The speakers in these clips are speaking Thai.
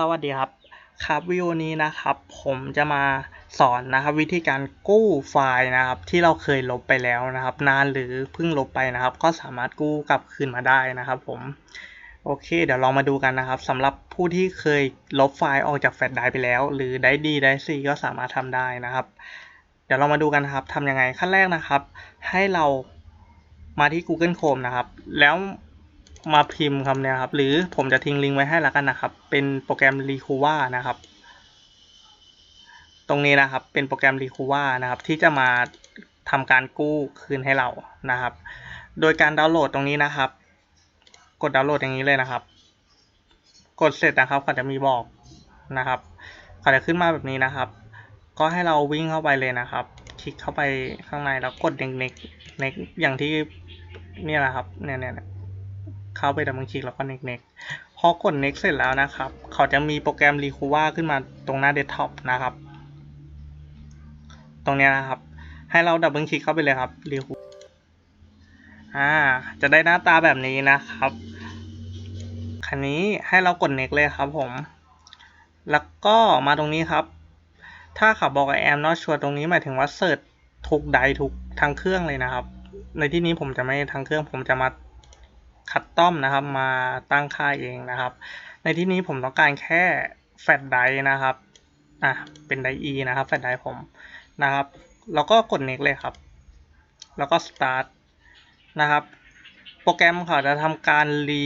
สวัสดีครับ ครับวิดีโอนี้นะครับ ผมจะมาสอนนะครับ วิธีการกู้ไฟล์นะครับ ที่เราเคยลบไปแล้วนะครับ นานหรือเพิ่งลบไปนะครับ ก็สามารถกู้กลับคืนมาได้นะครับ ผมโอเค เดี๋ยวลองมาดูกันนะครับสำหรับผู้ที่เคยลบไฟล์ออกจากแฟลชไดร์ไปแล้ว หรือได้ดีได้ซีก็สามารถทำได้นะครับ เดี๋ยวเรามาดูกันนะครับทำยังไงขั้นแรกนะครับ ให้เรามาที่ Google Chrome นะครับ แล้ว มาพิมพ์คำเนี้ยครับ หรือผมจะทิ้งลิงก์ไว้ให้แล้วกันนะครับ เป็นโปรแกรม r e c u v a นะครับ ตรงนี้นะครับเป็นโปรแกรม r e c u v a นะครับ ที่จะมาทำการกู้คืนให้เรานะครับ โดยการดาวน์โหลดตรงนี้นะครับ กดดาวน์โหลดอย่างนี้เลยนะครับ กดเสร็จนะครับเขาจะมีบอกนะครับเขาจะขึ้นมาแบบนี้นะครับ ก็ให้เราวิ่งเข้าไปเลยนะครับ คลิกเข้าไปข้างในแล้วกด next next next อย่างที่เนี่ยนะครับเนี่ยเนี่ย เข้าไปดับเบิลคลิกแล้วก็ next next พอกด next เสร็จแล้วนะครับ เขาจะมีโปรแกรม r e c u v a ขึ้นมาตรงหน้าเดสก์ท็อปนะครับ ตรงนี้นะครับ ให้เราดับเบิลคลิกเข้าไปเลยครับ r e c u อ่า จะได้หน้าตาแบบนี้นะครับ คันนี้ให้เรากด next เลยครับผม แล้วก็มาตรงนี้ครับ ถ้าเขาบอกแอมนอตชัวตรงนี้หมายถึงว่าเสิร์ชทุกไดทุกทั้งเครื่องเลยนะครับ ในที่นี้ผมจะไม่ทั้งเครื่องผมจะมา คัดต้อมนะครับมาตั้งค่าเองนะครับ ในที่นี้ผมต้องการแค่แฟลชไดนะครับอะเป็นไดอีนะครับแฟลชไดผมนะครับแล้วก็กด next เลยครับ แล้วก็ start นะครับ โปรแกรมเขาจะทำการรี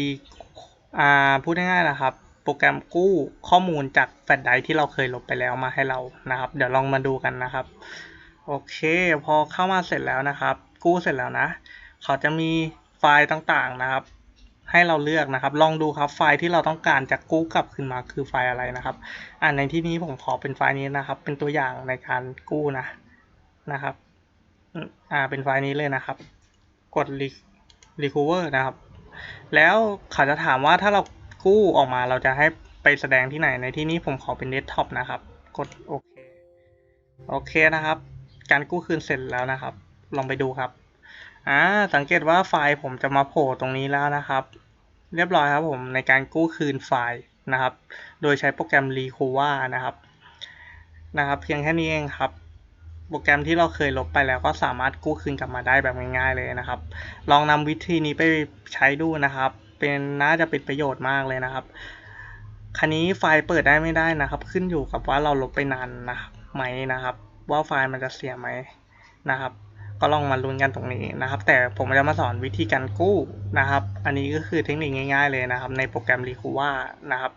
อ่าพูดง่ายๆนะครับ โปรแกรมกู้ข้อมูลจากแฟลชไดร์ที่เราเคยลบไปแล้วมาให้เรานะครับ เดี๋ยวลองมาดูกันนะครับ โอเค พอเข้ามาเสร็จแล้วนะครับ กู้เสร็จแล้วนะ เขาจะมี ไฟล์ต่างๆนะครับ ให้เราเลือกนะครับ ลองดูครับไฟล์ที่เราต้องการจะกู้กลับคืนมาคือไฟล์อะไรนะครับ อ่าในที่นี้ผมขอเป็นไฟล์นี้นะครับ เป็นตัวอย่างในการกู้นะนะครับ อ่าเป็นไฟล์นี้เลยนะครับ กด recover นะครับ แล้วเขาจะถามว่าถ้าเรากู้ออกมาเราจะให้ไปแสดงที่ไหนในที่นี้ผมขอเป็นเดสก์ท็อปนะครับ กดโอเคโอเคนะครับ การกู้คืนเสร็จแล้วนะครับ ลองไปดูครับ อ่าสังเกตว่าไฟล์ผมจะมาโผล่ตรงนี้แล้วนะครับ เรียบร้อยครับผมในการกู้คืนไฟล์นะครับ โดยใช้โปรแกรม r e c u v a นะครับนะครับ เพียงแค่นี้เองครับ โปรแกรมที่เราเคยลบไปแล้วก็สามารถกู้คืนกลับมาได้แบบง่ายๆเลยนะครับ ลองนำวิธีนี้ไปใช้ดูนะครับ เป็นน่าจะเป็นประโยชน์มากเลยนะครับคันนี้ไฟล์เปิดได้ไม่ได้นะครับ ขึ้นอยู่กับว่าเราลบไปนานนะไหมนะครับ ว่าไฟล์มันจะเสียไหมนะครับ ก็ลองมาลุ้นกันตรงนี้นะครับ แต่ผมจะมาสอนวิธีการกู้นะครับ อันนี้ก็คือเทคนิคง่าย ๆเลยนะครับ ในโปรแกรม r e c u v a นะครับ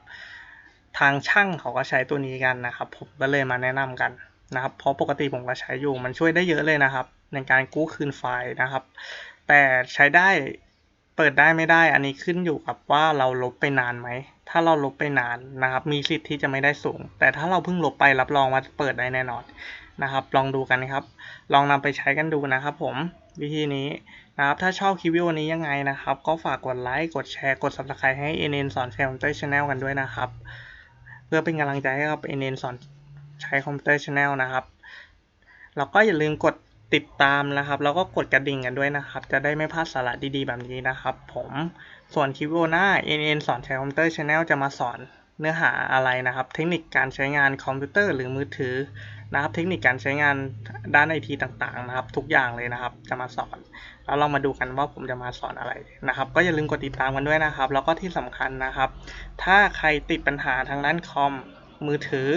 ทางช่างเขาก็ใช้ตัวนี้กันนะครับ ผมก็เลยมาแนะนำกันนะครับ เพราะปกติผมก็ใช้อยู่มันช่วยได้เยอะเลยนะครับ ในการกู้คืนไฟล์นะครับ แต่ใช้ได้เปิดได้ไม่ได้ อันนี้ขึ้นอยู่กับว่าเราลบไปนานไหม ถ้าเราลบไปนานนะครับ มีสิทธิ์ที่จะไม่ได้สูง แต่ถ้าเราเพิ่งลบไปรับรองว่าเปิดได้แน่นอน นะครับ ลองดูกันครับ ลองนำไปใช้กันดูนะครับผมวิธีนี้นะครับ ถ้าชอบคลิปวิดีโอนี้ยังไงนะครับ ก็ฝากกดไลค์ กดแชร์ กด subscribe ให้ NN สอนใช้คอมพิวเตอร์ชาแนลกันด้วยนะครับ เพื่อเป็นกำลังใจให้กับ NN สอนใช้คอมพิวเตอร์ชาแนลนะครับ แล้วก็อย่าลืมกดติดตามนะครับ แล้วก็กดกระดิ่งกันด้วยนะครับ จะได้ไม่พลาดสาระดีๆแบบนี้นะครับ ผม ส่วนคลิปวิดีโอหน้า NN สอนใช้คอมพิวเตอร์ชาแนลจะมาสอน เนื้อหาอะไรนะครับ เทคนิคการใช้งานคอมพิวเตอร์หรือมือถือนะครับ เทคนิคการใช้งานด้านไอทีต่างๆนะครับ ทุกอย่างเลยนะครับ จะมาสอน แล้วเรามาดูกันว่าผมจะมาสอนอะไรนะครับ ก็อย่าลืมกดติดตามกันด้วยนะครับ แล้วก็ที่สำคัญนะครับ ถ้าใครติดปัญหาทางด้านคอมมือถือ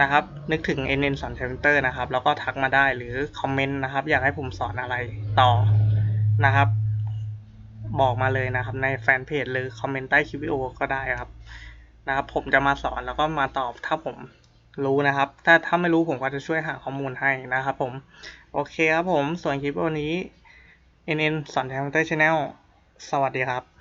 นะครับ นึกถึง NN สอนคอมพิวเตอร์นะครับ แล้วก็ทักมาได้หรือคอมเมนต์นะครับ อยากให้ผมสอนอะไรต่อนะครับ บอกมาเลยนะครับในแฟนเพจหรือคอมเมนต์ใต้คลิปวิดีโอก็ได้ครับ นะครับ ผมจะมาสอนแล้วก็มาตอบถ้าผมรู้นะครับ ถ้าถ้าไม่รู้ผมก็จะช่วยหาข้อมูลให้นะครับผม โอเคครับผม ส่วนคลิปวิดีโอนี้ NN สอนคอมพิวเตอร์ชาแนลสวัสดีครับ